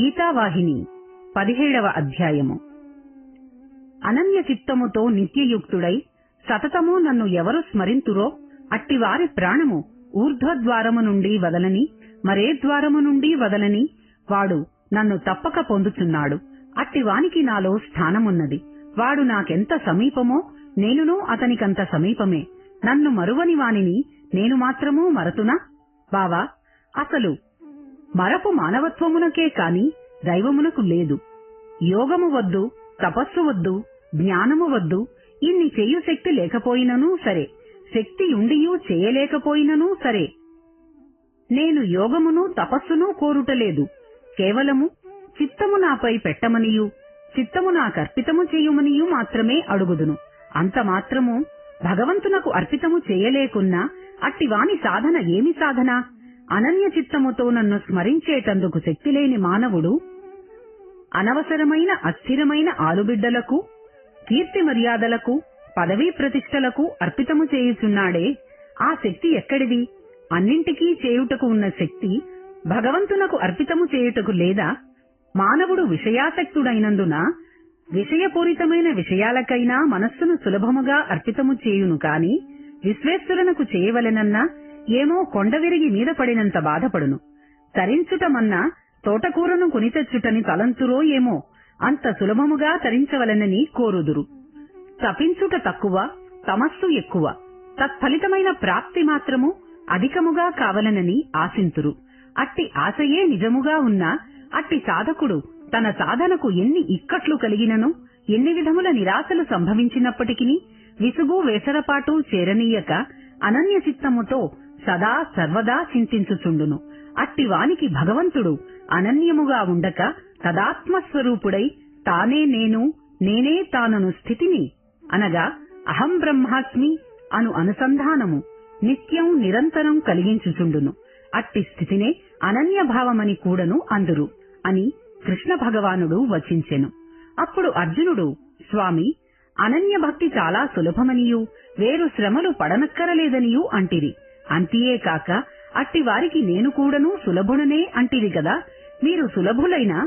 గీతావాహిని పదిహేడవ అధ్యాయము. అనన్య చిత్తముతో నిత్యయుక్తుడై సతతము నన్ను ఎవరు స్మరింతురో అట్టివారి ప్రాణము ఊర్ధ్వద్వారము నుండి వదలని మరే ద్వారము నుండి వదలని వాడు నన్ను తప్పక పొందుచున్నాడు. అట్టివానికి నాలో స్థానమున్నది. వాడు నాకెంత సమీపమో నేనును అతనికంత సమీపమే. నన్ను మరువని వానిని నేను మాత్రమూ మరతునా? బావా అసలు మరపు మానవత్వమునకే కాని దైవమునకు లేదు. యోగము వద్దు తపస్సు వద్దు జ్ఞానము వద్దు ఇన్ని చెయ్యు శక్తి లేకపోయిననూ సరే శక్తి ఉండియూ చేయలేకపోయిననూ సరే. నేను యోగమును తపస్సును కోరుటలేదు. కేవలము చిత్తము నాపై పెట్టమనియు చిత్తము నాకర్పితము చేయుమనియు మాత్రమే అడుగుదును. అంత మాత్రము భగవంతునకు అర్పితము చేయలేకున్నా అట్టివాని సాధన ఏమి సాధన? అనన్య చిత్తముతో నన్ను స్మరించేటందుకు శక్తిలేని మానవుడు? అనవసరమైన అస్థిరమైన ఆలుబిడ్డలకు కీర్తి మర్యాదలకు పదవీ ప్రతిష్టలకు అర్పితము చేయుచున్నాడే ఆ శక్తి ఎక్కడిది? అన్నింటికీ చేయుటకు ఉన్న శక్తి భగవంతునకు అర్పితము చేయుటకు లేదా? మానవుడు విషయాసక్తుడైనందున విషయపూరితమైన విషయాలకైనా మనస్సును సులభముగా అర్పితము చేయును కాని విశ్వేశ్వరునకు చేయవలెనన్నా ఏమో కొండ విరిగి మీద పడినంత బాధపడును. తరించుటమన్నా తోటకూరను కొనితెచ్చుటని తలంతురో ఏమో అంత సులభముగా తరించవలెనని కోరుదురు. తపించుట తక్కువ తమస్సు ఎక్కువ తత్ఫలితమైన ప్రాప్తి మాత్రము అధికముగా కావలనని ఆశింతురు. అట్టి ఆశయే నిజముగా ఉన్నా అట్టి సాధకుడు తన సాధనకు ఎన్ని ఇక్కట్లు కలిగినను ఎన్ని విధముల నిరాశలు సంభవించినప్పటికీ విసుగు వేసరపాటు చేరనీయక అనన్య చిత్తముతో సదా సర్వదా చింతించుచుండును. అట్టి వానికి భగవంతుడు అనన్యముగా ఉండక తదాత్మస్వరూపుడై తానే నేను నేనే తానను స్థితిని అనగా అహం బ్రహ్మాస్మి అను అనుసంధానము నిత్యం నిరంతరం కలిగించుచుండును. అట్టి స్థితినే అనన్య భావమని కూడను అందురు అని కృష్ణ భగవానుడు వచించెను. అప్పుడు అర్జునుడు స్వామి అనన్య భక్తి చాలా సులభమనియూ వేరు శ్రమలు పడనక్కరలేదనియూ అంటిరి. అంతియే కాక అట్టి వారికి నేను కూడాను సులభుడనే అంటిరి గదా. మీరు సులభులైన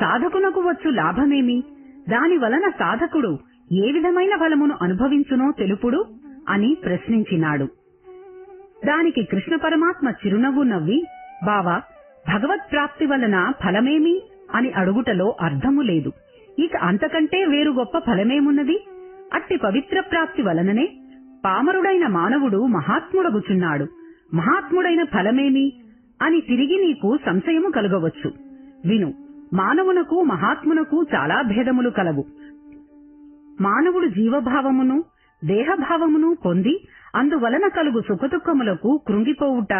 సాధకునకు వచ్చు లాభమేమి? దాని వలన సాధకుడు ఏ విధమైన ఫలమును అనుభవించునో తెలుపుడు? అని ప్రశ్నించినాడు. దానికి కృష్ణ పరమాత్మ చిరునవ్వు నవ్వి బావా భగవత్ ప్రాప్తి వలన ఫలమేమి? అని అడుగుటలో అర్థము లేదు. ఇక అంతకంటే వేరు గొప్ప ఫలమేమున్నది? అట్టి పవిత్ర ప్రాప్తి వలననే పామరుడైన మానవుడు మహాత్ముడగుచున్నాడు. మహాత్ముడైన ఫలమేమి? అని తిరిగి నీకు సంశయము కలగవచ్చు. విను మానవునకు మహాత్మునకు చాలా భేదములు కలవు. మానవుడు జీవభావమును దేహభావమును పొంది అందువలన కలుగు సుఖదుఖములకు కృంగిపోవుట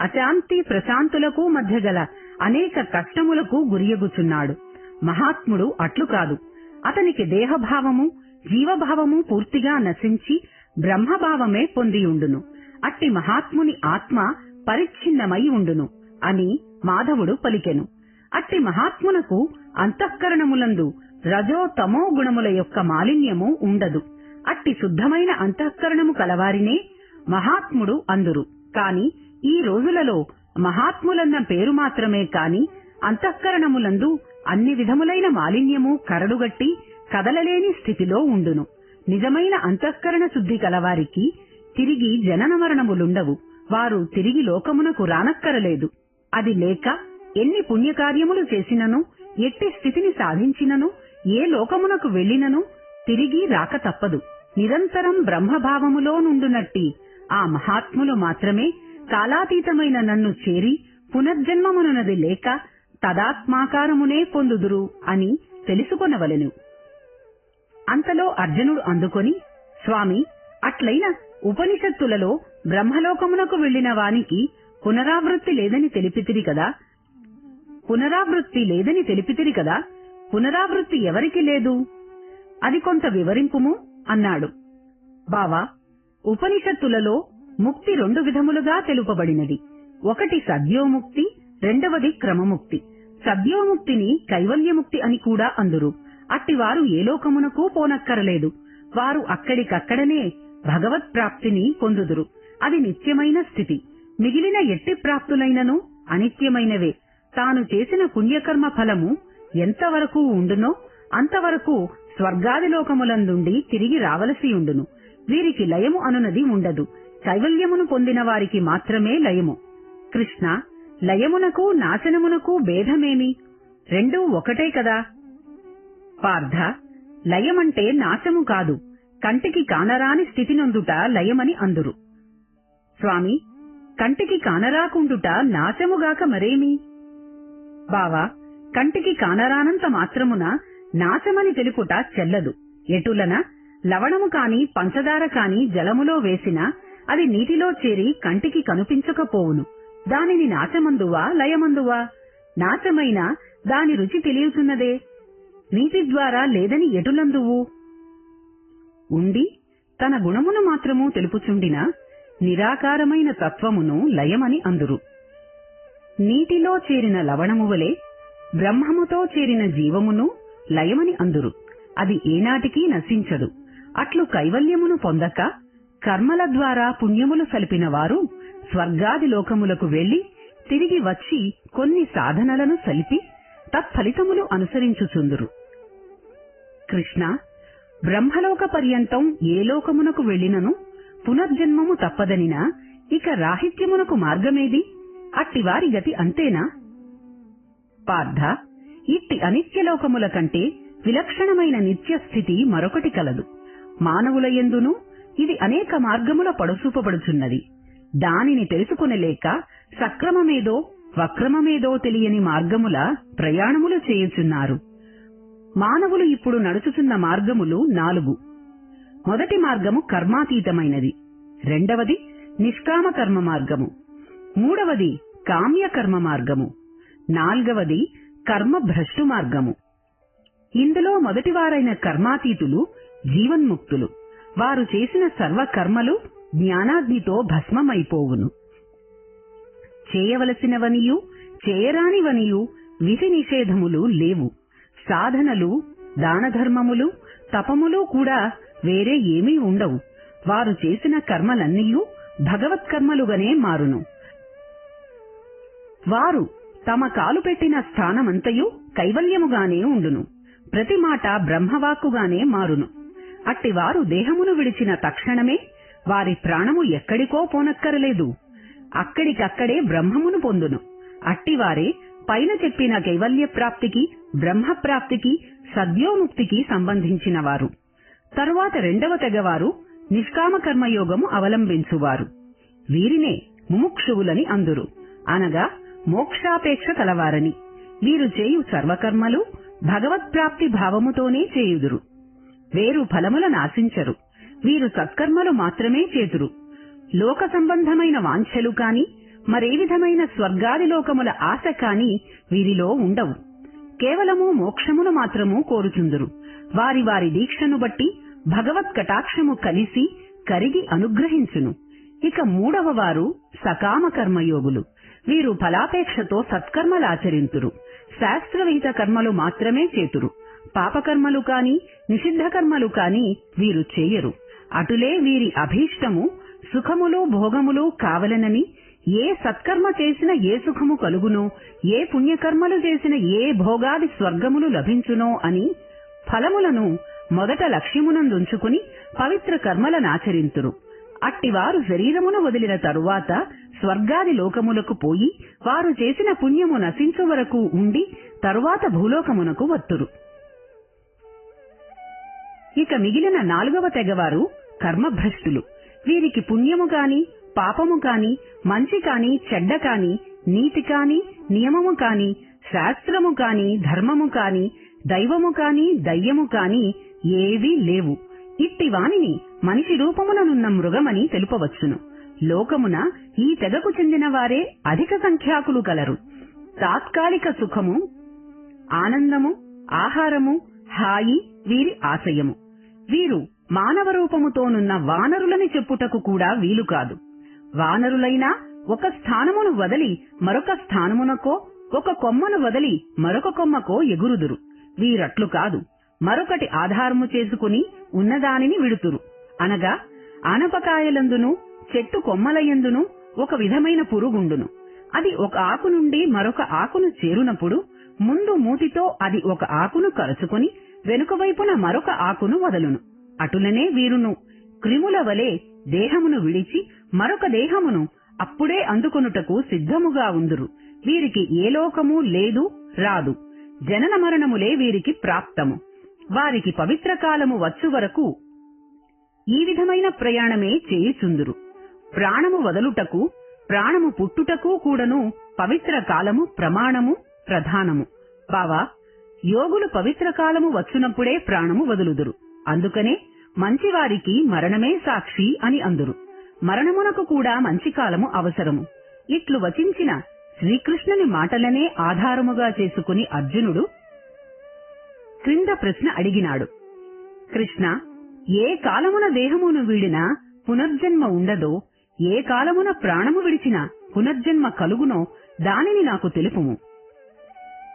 అశాంతి ప్రశాంతులకు మధ్య గల అనేక కష్టములకు గురియగుచున్నాడు. మహాత్ముడు అట్లు కాదు. అతనికి దేహభావము జీవభావము పూర్తిగా నశించి బ్రహ్మభావమే పొందియుండును. అట్టి మహాత్ముని ఆత్మ పరిచ్ఛిన్నమై ఉండును అని మాధవుడు పలికెను. అట్టి మహాత్మునకు అంతఃకరణములందు రజో తమో గుణముల యొక్క మాలిన్యము ఉండదు. అట్టి శుద్ధమైన అంతఃకరణము కలవారినే మహాత్ముడు అందురు. కాని ఈ రోజులలో మహాత్ములన్న పేరు మాత్రమే కాని అంతఃకరణములందు అన్ని విధములైన మాలిన్యము కరడుగట్టి కదలలేని స్థితిలో ఉండును. నిజమైన అంతఃకరణ శుద్ధి కలవారికి తిరిగి జనన మరణములుండవు. వారు తిరిగి లోకమునకు రానక్కరలేదు. అది లేక ఎన్ని పుణ్యకార్యములు చేసినను ఎట్టి స్థితిని సాధించినను ఏ లోకమునకు వెళ్ళినను తిరిగి రాక తప్పదు. నిరంతరం బ్రహ్మభావములో నుండునట్టి ఆ మహాత్ములు మాత్రమే కాలాతీతమైన నన్ను చేరి పునర్జన్మమునది లేక తదాత్మాకారమునే పొందుదురు అని తెలుసుకొనవలెను. అంతలో అర్జునుడు అందుకొని స్వామి అట్లైన ఉపనిషత్తులలో బ్రహ్మలోకమునకు వెళ్ళిన వానికి పునరావృత్తి లేదని తెలిపితిరి కదా. పునరావృత్తి లేదని తెలిపితిరి కదా. పునరావృత్తి ఎవరికి లేదు? అది కొంత వివరింపుము అన్నాడు. బావా ఉపనిషత్తులలో ముక్తి రెండు విధములుగా తెలుపబడినది. ఒకటి సద్యోముక్తి రెండవది క్రమముక్తి. సద్యోముక్తిని కైవల్యముక్తి అని కూడా అందురు. అట్టివారు ఏ లోకమునకు పోనక్కరలేదు. వారు అక్కడికక్కడనే భగవత్ ప్రాప్తిని పొందుదురు. అది నిత్యమైన స్థితి. మిగిలిన ఎట్టి ప్రాప్తులైనను అనిత్యమైనవే. తాను చేసిన పుణ్యకర్మ ఫలము ఎంతవరకు ఉండునో అంతవరకు స్వర్గాదిలోకములందుండి తిరిగి రావలసి ఉండును. వీరికి లయము అనునది ఉండదు. కైవల్యమును పొందిన వారికి మాత్రమే లయము. కృష్ణ లయమునకు నాశనమునకు భేదమేమి? రెండూ ఒకటే కదా? పార్థ లయమంటే నాశము కాదు. కంటికి కానరాని స్థితినందుట లయమని అందురు. స్వామి కంటికి కానరాకుండుట నాశముగాక మరేమి? బావా కంటికి కానరానంత మాత్రమున నాశమని తెలుపుట చెల్లదు. ఎటులన? లవణము కాని పంచదార కాని జలములో వేసినా అది నీటిలో చేరి కంటికి కనిపించకపోవును. దానిని నాచమందువా లయమందువా? నాచమైన దాని రుచి తెలియచున్నదే. నీటి ద్వారా లేదని ఎటులందువు? ఉండి తన గుణమును మాత్రము తెలుపుచుండిన నిరాకారమైన తత్వమును లయమని అందురు. నీటిలో చేరిన లవణము వలె బ్రహ్మముతో చేరిన జీవమును లయమని అందురు. అది ఏనాటికి నశించదు. అట్లు కైవల్యమును పొందక కర్మల ద్వారా పుణ్యములు సలిపిన వారు స్వర్గాది లోకములకు వెళ్ళి తిరిగి వచ్చి కొన్ని సాధనలను సలిపి తత్ఫలితములు అనుసరించుచుందురు. కృష్ణ బ్రహ్మలోక పర్యంతం ఏ లోకమునకు వెళ్ళినను పునర్జన్మము తప్పదనినా ఇక రాహిత్యమునకు మార్గమేది? అట్టివారి గతి అంతేనా? పార్థ ఇట్టి అనిత్యలోకముల కంటే విలక్షణమైన నిత్యస్థితి మరొకటి కలదు. మానవుల ఎందును ఇది అనేక మార్గముల పడుసూపబడుచున్నది దానిని తెలుసుకునలేక సక్రమమేదో వక్రమమేదో తెలియని మార్గముల ప్రయాణములు చేయుచున్నారు. మానవులు ఇప్పుడు నడుచుచున్న మార్గములు నాలుగు. మొదటి మార్గము కర్మాతీతమైనది. రెండవది నిష్కామ కర్మ మార్గము. మూడవది కామ్య కర్మ మార్గము. నాల్గవది కర్మ భ్రష్టు మార్గము. ఇందులో మొదటివారైన కర్మాతీతులు జీవన్ముక్తులు. వారు చేసిన సర్వ కర్మలు జ్ఞానాగ్నితో భస్మమైపోవును. చేయవలసినవనియు చేయరానివనియు విధి నిషేధములు లేవు. సాధనలు దానధర్మములు తపములు కూడా వేరే ఏమీ ఉండవు. వారు చేసిన కర్మలన్నీయూ భగవత్కర్మలుగానే మారును. వారు తమ కాలు పెట్టిన స్థానమంతయు కైవల్యముగానే ఉండును. ప్రతి మాట బ్రహ్మవాక్కుగానే మారును. అట్టివారు దేహమును విడిచిన తక్షణమే వారి ప్రాణము ఎక్కడికో పోనక్కరలేదు. అక్కడికక్కడే బ్రహ్మమును పొందును. అట్టివారే పైన చెప్పిన కైవల్య ప్రాప్తికి బ్రహ్మప్రాప్తికి సద్యోముక్తికి సంబంధించినవారు. తరువాత రెండవ తెగవారు నిష్కామ కర్మయోగము అవలంబించువారు. వీరినే ముముక్షువులని అందురు. అనగా మోక్షాపేక్ష కలవారని. వీరు చేయు సర్వకర్మలు భగవత్ప్రాప్తి భావముతోనే చేయుదురు. వేరు ఫలముల నాశించరు. వీరు సత్కర్మలు మాత్రమే చేతురు లోక సంబంధమైన వాంఛలు కాని మరే విధమైన స్వర్గాది లోకముల ఆశ కాని వీరిలో ఉండవు. కేవలము మోక్షమును మాత్రము కోరుచుందురు. వారి వారి దీక్షను బట్టి భగవత్ కటాక్షము కలిసి కరిగి అనుగ్రహించును. ఇక మూడవ వారు సకామ కర్మయోగులు. వీరు ఫలాపేక్షతో సత్కర్మలాచరింతురు శాస్త్రవిహిత కర్మలు మాత్రమే చేతురు. పాపకర్మలు కాని నిషిద్ధ కర్మలు కాని వీరు చేయరు. అటులే వీరి అభీష్టము సుఖములు భోగములు కావలనని ఏ సత్కర్మ చేసిన ఏ సుఖము కలుగునో ఏ పుణ్యకర్మలు చేసిన ఏ భోగాది స్వర్గములు లభించునో అని ఫలములను మొదట లక్ష్యమునందుంచుకుని పవిత్ర కర్మలనాచరింతురు అట్టివారు శరీరమును వదిలిన తరువాత స్వర్గాది లోకములకు పోయి వారు చేసిన పుణ్యము నశించు వరకు ఉండి తరువాత భూలోకమునకు వత్తురు. ఇక మిగిలిన నాలుగవ తెగవారు కర్మభ్రష్టులు. వీరికి పుణ్యము కాని పాపము కాని మంచి కాని చెడ్డ కాని నీతి కాని నియమము కాని శాస్త్రము కాని ధర్మము కాని దైవము కాని దయ్యము కాని ఏవీ లేవు. ఇట్టి వానిని మనిషి రూపముననున్న మృగమని తెలుపవచ్చును. లోకమున ఈ తెగకు చెందిన వారే అధిక సంఖ్యాకులు గలరు. తాత్కాలిక సుఖము ఆనందము ఆహారము హాయి వీరి ఆశయము. వీరు మానవ రూపముతోనున్న వానరులని చెప్పుటకు కూడా వీలు కాదు. వానరులైనా ఒక స్థానమును వదలి మరొక స్థానమునకో ఒక కొమ్మను వదలి మరొక కొమ్మకో ఎగురుదురు. వీరట్లు కాదు. మరొకటి ఆధారము చేసుకుని ఉన్నదానిని విడుతురు. అనగా ఆనపకాయలందును చెట్టు కొమ్మలయందును ఒక విధమైన పురుగుండును. అది ఒక ఆకు నుండి మరొక ఆకును చేరునప్పుడు ముందు మూతితో అది ఒక ఆకును కరుచుకొని వెనుక వైపున మరొక ఆకును వదలును. అటులనే వీరును. క్రిముల వలె దేహమును విడిచి మరొక దేహమును అప్పుడే అందుకొనుటకు సిద్ధముగా ఉందురు. వీరికి ఏ లోకము లేదు రాదు. జనన మరణములే వీరికి ప్రాప్తము. వారికి పవిత్ర కాలము వచ్చు వరకు ఈ విధమైన ప్రయాణమే చేయుచుందురు. ప్రాణము వదలుటకు ప్రాణము పుట్టుటకు కూడను పవిత్ర కాలము ప్రమాణము ప్రధానము. బావా యోగులు పవిత్ర కాలము వచ్చునప్పుడే ప్రాణము వదులుదురు. అందుకనే మంచివారికి మరణమే సాక్షి అని అందురు. మరణమునకు కూడా మంచి కాలము అవసరము. ఇట్లు వచించిన శ్రీకృష్ణుని మాటలనే ఆధారముగా చేసుకుని అర్జునుడు క్రింద ప్రశ్న అడిగినాడు. కృష్ణ ఏ కాలమున దేహమును వీడినా పునర్జన్మ ఉండదో ఏ కాలమున ప్రాణము విడిచినా పునర్జన్మ కలుగునో దానిని నాకు తెలుపుము.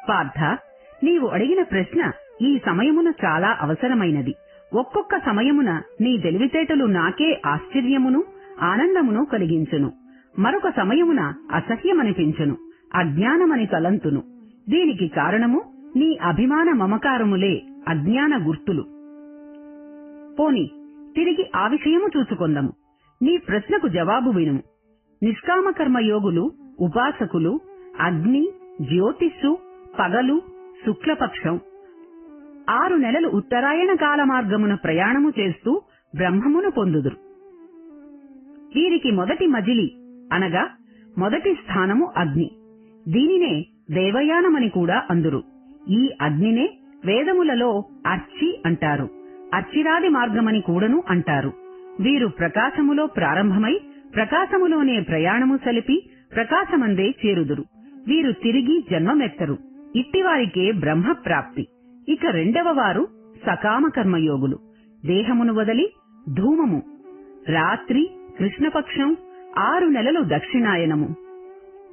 పార్థ నీవు అడిగిన ప్రశ్న ఈ సమయమున చాలా అవసరమైనది. ఒక్కొక్క సమయమున నీ తెలివితేటలు నాకే ఆశ్చర్యమును ఆనందమును కలిగించును. మరొక సమయమున అసహ్యమనిపించును అజ్ఞానమని తలంతును. దీనికి కారణము నీ అభిమాన మమకారములే అజ్ఞాన గుర్తులు. పోని తిరిగి ఆ విషయము చూసుకొందము నీ ప్రశ్నకు జవాబు వినుము. నిష్కామకర్మయోగులు ఉపాసకులు అగ్ని జ్యోతిస్సు పగలు శుక్లపక్షం ఆరు నెలలు ఉత్తరాయణ కాల మార్గమున ప్రయాణము చేస్తూ బ్రహ్మమును పొందుదురు. వీరికి మొదటి మజిలి అనగా మొదటి స్థానము అగ్ని. దీనినే దేవయానమని కూడా అందురు. ఈ అగ్నినే వేదములలో అర్చి అంటారు. అర్చిరాది మార్గమని కూడాను అంటారు. వీరు ప్రకాశములో ప్రారంభమై ప్రకాశములోనే ప్రయాణము సలిపి ప్రకాశమందే చేరుదురు. వీరు తిరిగి జన్మమెత్తరు. ఇట్టివారికే బ్రహ్మ ప్రాప్తి ఇక రెండవ వారు సకామ కర్మయోగులు. దేహమును వదలి ధూమము. రాత్రి కృష్ణపక్షం ఆరు నెలలు దక్షిణాయనము.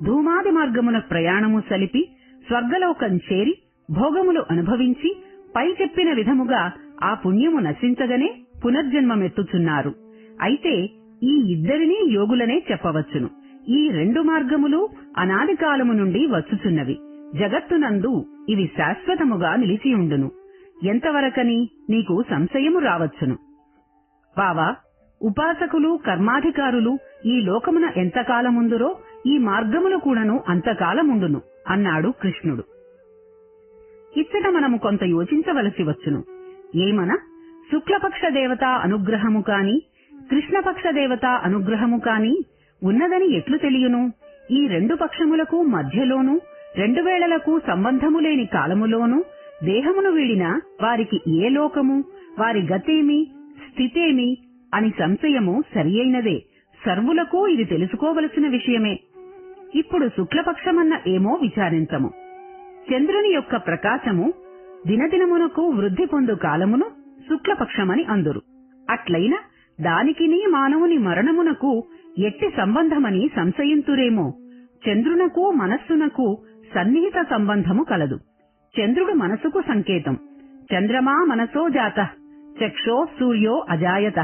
ధూమాది మార్గమున ప్రయాణము సలిపి స్వర్గలోకం చేరి భోగములు అనుభవించి పై చెప్పిన విధముగా ఆ పుణ్యము నశించగనే పునర్జన్మమెత్తుచున్నారు. అయితే ఈ ఇద్దరినీ యోగులనే చెప్పవచ్చును. ఈ రెండు మార్గములు అనాది కాలము నుండి వచ్చుచున్నవి. జగత్తునందు ఇవి శాశ్వతముగా నిలిచియుండును ఎంతవరకని నీకు సంశయము రావచ్చును. బావా ఉపాసకులు కర్మాధికారులు ఈ లోకమున ఎంతకాలముందురో ఈ మార్గములు కూడాను అంతకాలముండును అన్నాడు కృష్ణుడు. ఇచ్చట మనము కొంత యోచించవలసి వచ్చును. ఏమన? శుక్లపక్ష దేవత అనుగ్రహము కాని కృష్ణపక్ష దేవత అనుగ్రహము కాని ఉన్నదని ఎట్లు తెలియను? ఈ రెండు పక్షములకు మధ్యలోనూ రెండు వేళలకు సంబంధము లేని కాలములోనూ దేహమును వీడిన వారికి ఏ లోకము వారి గతేమి స్థితేమి అని సంశయము సరియైనదే. సర్వులకు ఇది తెలుసుకోవలసిన విషయమే. ఇప్పుడు శుక్లపక్షమన్న ఏమో విచారించము. చంద్రుని యొక్క ప్రకాశము దినదినమునకు వృద్ధి పొందు కాలమును శుక్లపక్షమని అందురు. అట్లయినా దానికిని మానవుని మరణమునకు ఎట్టి సంబంధమని సంశయింతురేమో. చంద్రునకు మనస్సునకు సన్నిహిత సంబంధము కలదు. చంద్రుడు మనసుకు సంకేతం. చంద్రమా మనసో జాత. చక్షో సూర్యో అజాయత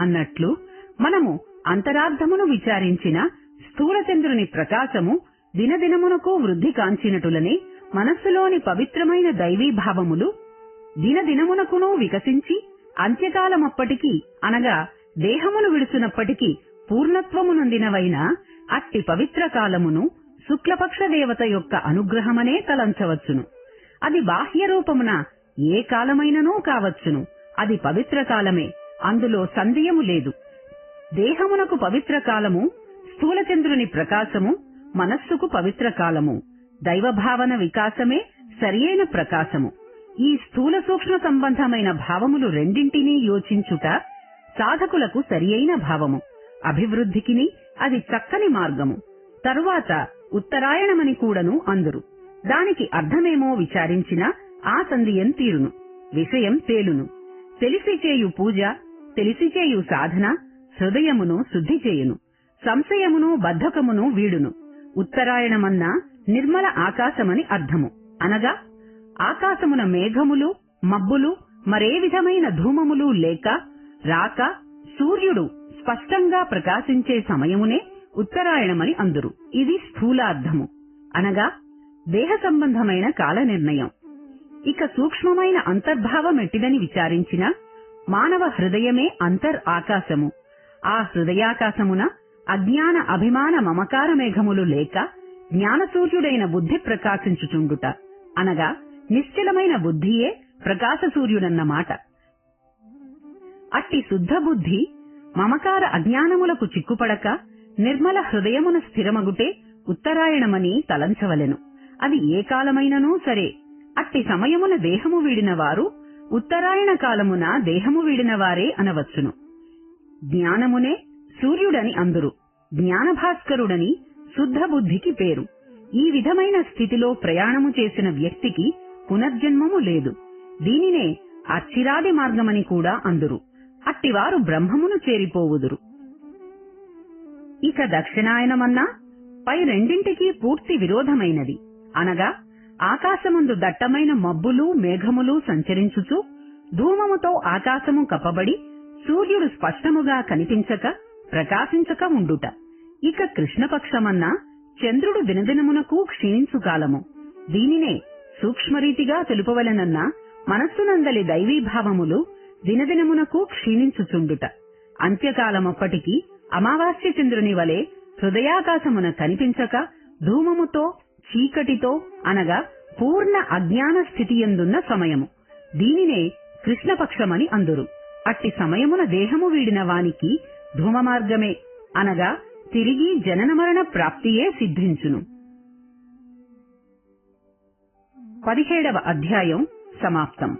అన్నట్లు మనము అంతరార్థమును విచారించిన స్థూలచంద్రుని ప్రకాశము దినదినమునకు వృద్ధి కాంచినటులనే మనస్సులోని పవిత్రమైన దైవీభావములు దినదినమునకును వికసించి అంత్యకాలమప్పటికీ అనగా దేహమును విడుచునప్పటికీ పూర్ణత్వమునందినవైన అట్టి పవిత్ర కాలమును శుక్లపక్ష దేవత యొక్క అనుగ్రహమనే తలంచవచ్చును. అది బాహ్య రూపమున ఏ కాలమైననూ కావచ్చును. అది పవిత్ర కాలమే. అందులో సందేయము లేదు. దేహమునకు పవిత్ర కాలము స్థూలచంద్రుని ప్రకాశము మనస్సుకు పవిత్ర కాలము. దైవభావన వికాసమే సరియైన ప్రకాశము. ఈ స్థూల సూక్ష్మ సంబంధమైన భావములు రెండింటినీ యోచించుట సాధకులకు సరియైన భావము. అభివృద్ధికిని అది చక్కని మార్గము. తరువాత ఉత్తరాయణమని కూడను అందురు. దానికి అర్థమేమో విచారించిన ఆ సంధియం తీరును విషయం తేలును. తెలిసి చేయు పూజ తెలిసి చేయు సాధన హృదయమును శుద్ధి చేయును సంశయమును బద్ధకమును వీడును. ఉత్తరాయణమన్న నిర్మల ఆకాశమని అర్థము. అనగా ఆకాశమున మేఘములు మబ్బులు మరే విధమైన ధూమములు లేక రాక సూర్యుడు స్పష్టంగా ప్రకాశించే సమయమునే ఉత్తరాయణమని అందురు. ఇది స్థూలార్థము. అనగా దేహ సంబంధమైన కాల నిర్ణయం ఇక సూక్ష్మమైన అంతర్భావం ఎట్టిదని విచారించిన మానవ హృదయమే అంతర్ ఆకాశము. ఆ హృదయాకాశమున అజ్ఞాన అభిమాన మమకార మేఘములు లేక జ్ఞానసూర్యుడైన బుద్ధి ప్రకాశించుచుండుట. అనగా నిశ్చలమైన బుద్ధియే ప్రకాశసూర్యుడన్నమాట. అట్టి శుద్ధ బుద్ధి మమకార అజ్ఞానములకు చిక్కుపడక నిర్మల హృదయమున స్థిరమగుటే ఉత్తరాయణమని తలంచవలెను. అది ఏ కాలమైననూ సరే. అట్టి సమయమున దేహము వీడిన వారు ఉత్తరాయణ కాలమున దేహము వీడిన వారే అనవచ్చును. జ్ఞానమునే సూర్యుడని అందురు. జ్ఞానభాస్కరుడని శుద్ధబుద్ధికి పేరు. ఈ విధమైన స్థితిలో ప్రయాణము చేసిన వ్యక్తికి పునర్జన్మము లేదు. దీనినే అచ్చిరాది మార్గమని కూడా అందురు. అట్టివారు బ్రహ్మమును చేరిపోవుదురు. ఇక దక్షిణాయనమన్నా? పై రెండింటికి పూర్తి విరోధమైనది. అనగా ఆకాశముందు దట్టమైన మబ్బులు మేఘములు సంచరించుచు ధూమముతో ఆకాశము కప్పబడి సూర్యుడు స్పష్టముగా కనిపించక ప్రకాశించక ఉండుట. ఇక కృష్ణపక్షమన్నా చంద్రుడు దినదినమునకు క్షీణించు కాలము. దీనినే సూక్ష్మరీతిగా తెలుపవలనన్న మనస్సునందలి దైవీభావములు దినదినమునకు క్షీణించుచుండుట. అంత్యకాలమప్పటికి అమావాస్య చంద్రుని వలె హృదయాకాశమున కనిపించక ధూమముతో చీకటితో అనగా పూర్ణ అజ్ఞాన స్థితియందున్న సమయము. దీనినే కృష్ణపక్షమని అందురు. అట్టి సమయమున దేహము వీడిన వానికి ధూమ మార్గమే అనగా తిరిగి జనన మరణ ప్రాప్తియే సిద్ధించును. పదిహేడవ అధ్యాయం సమాప్తం.